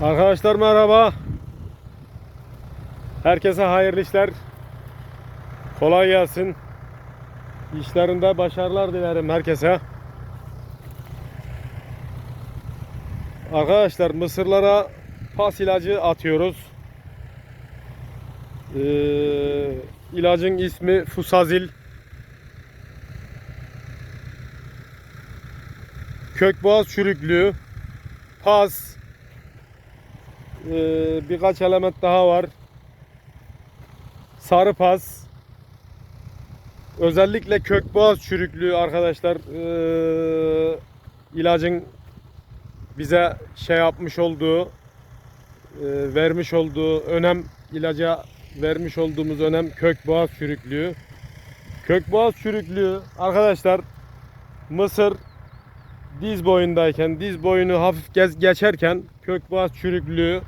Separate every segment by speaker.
Speaker 1: Arkadaşlar merhaba. Herkese hayırlı işler. Kolay gelsin. İşlerinde başarılar dilerim herkese. Arkadaşlar mısırlara pas ilacı atıyoruz. Ee, ilacın ismi Fusazil. Kökboğaz çürüklüğü, pas, ee, birkaç element daha var. Sarı pas. Özellikle kökboğaz çürüklüğü arkadaşlar ee, ilacın bize şey yapmış olduğu ee, vermiş olduğu önem ilaca vermiş olduğumuz önem kökboğaz çürüklüğü. Kökboğaz çürüklüğü arkadaşlar mısır diz boyundayken, diz boyunu hafif gez, geçerken kökboğaz çürüklüğü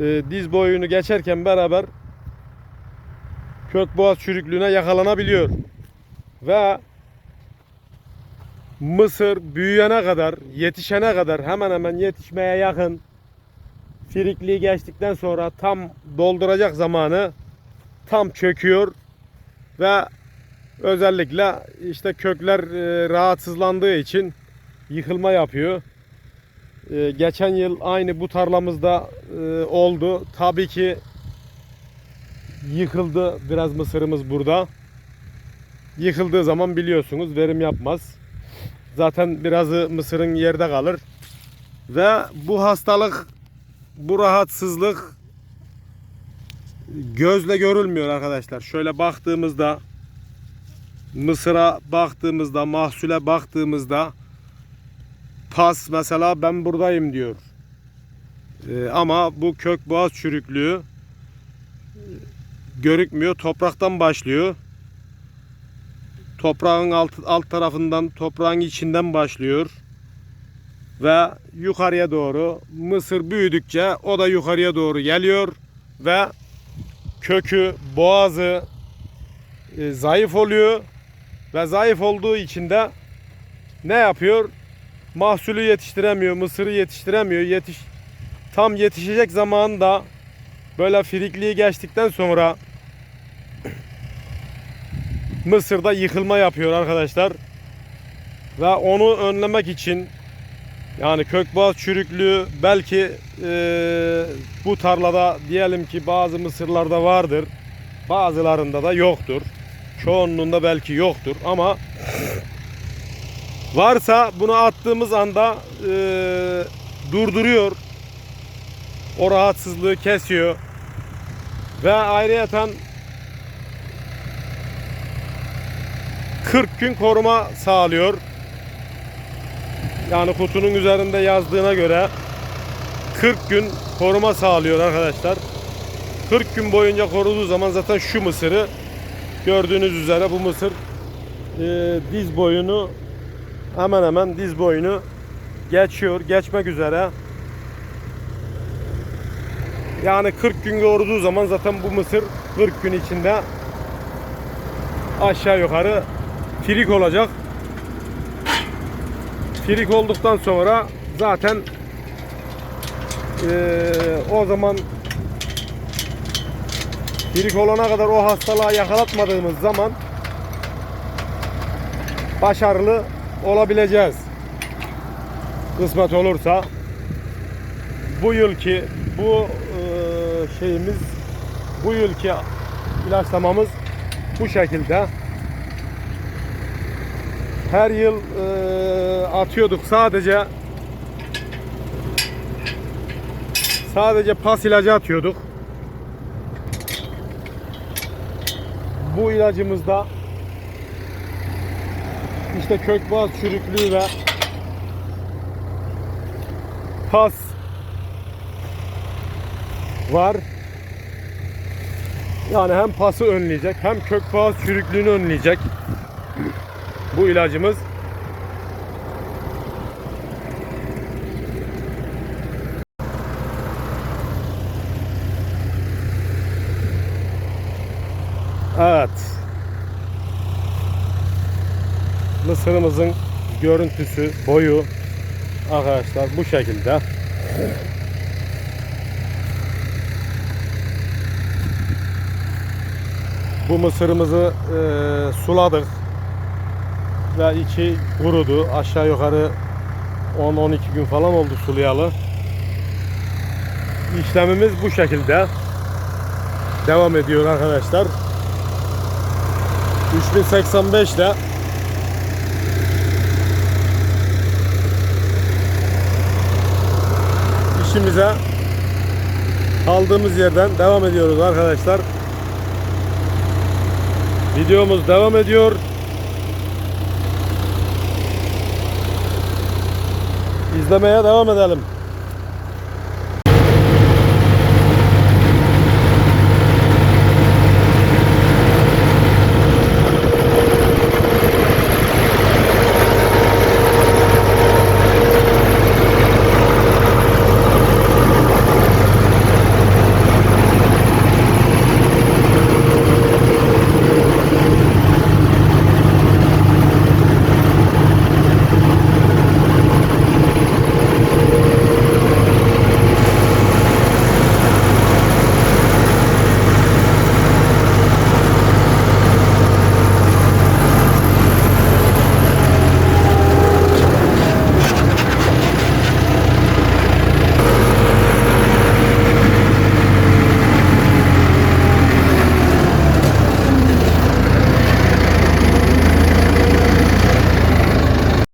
Speaker 1: e, diz boyunu geçerken beraber kökboğaz çürüklüğüne yakalanabiliyor. Ve mısır büyüyene kadar, yetişene kadar hemen hemen yetişmeye yakın firikliği geçtikten sonra tam dolduracak zamanı tam çöküyor ve özellikle işte kökler e, rahatsızlandığı için yıkılma yapıyor. E, geçen yıl aynı bu tarlamızda e, oldu. Tabii ki yıkıldı biraz mısırımız burada. Yıkıldığı zaman biliyorsunuz verim yapmaz. Zaten birazı mısırın yerde kalır. Ve bu hastalık, bu rahatsızlık gözle görülmüyor arkadaşlar. Şöyle baktığımızda Mısır'a baktığımızda, mahsule baktığımızda pas mesela ben buradayım diyor. Ee, ama bu kök boğaz çürüklüğü e, görükmüyor. Topraktan başlıyor. Toprağın alt, alt tarafından, toprağın içinden başlıyor. Ve yukarıya doğru mısır büyüdükçe o da yukarıya doğru geliyor ve kökü, boğazı e, zayıf oluyor ve zayıf olduğu için de ne yapıyor? Mahsulü yetiştiremiyor, mısırı yetiştiremiyor. Yetiş tam yetişecek zamanında böyle firikliği geçtikten sonra Mısır'da yıkılma yapıyor arkadaşlar. Ve onu önlemek için yani kökboğaz çürüklüğü belki e, bu tarlada diyelim ki bazı mısırlarda vardır. Bazılarında da yoktur. Çoğunluğunda belki yoktur ama varsa bunu attığımız anda e, durduruyor. O rahatsızlığı kesiyor. Ve ayrıyeten 40 gün koruma sağlıyor. Yani kutunun üzerinde yazdığına göre 40 gün koruma sağlıyor arkadaşlar. 40 gün boyunca koruduğu zaman zaten şu mısırı gördüğünüz üzere bu mısır e, diz boyunu hemen hemen diz boyunu geçiyor. Geçmek üzere. Yani 40 gün koruduğu zaman zaten bu mısır 40 gün içinde aşağı yukarı firik olacak. Firik olduktan sonra zaten eee, o zaman firik olana kadar o hastalığa yakalatmadığımız zaman başarılı olabileceğiz. Kısmet olursa bu yılki bu eee, şeyimiz bu yılki ilaçlamamız bu şekilde. Her yıl eee, atıyorduk sadece sadece pas ilacı atıyorduk. Bu ilacımızda işte kökboğaz çürüklüğü ve pas var. Yani hem pası önleyecek hem kökboğaz çürüklüğünü önleyecek. Bu ilacımız. Evet. Mısırımızın görüntüsü, boyu arkadaşlar bu şekilde. Bu mısırımızı e, suladık ve iki kurudu. Aşağı yukarı 10-12 gün falan oldu sulayalı. İşlemimiz bu şekilde devam ediyor arkadaşlar. 3085 ile işimize kaldığımız yerden devam ediyoruz arkadaşlar. Videomuz devam ediyor. İzlemeye devam edelim.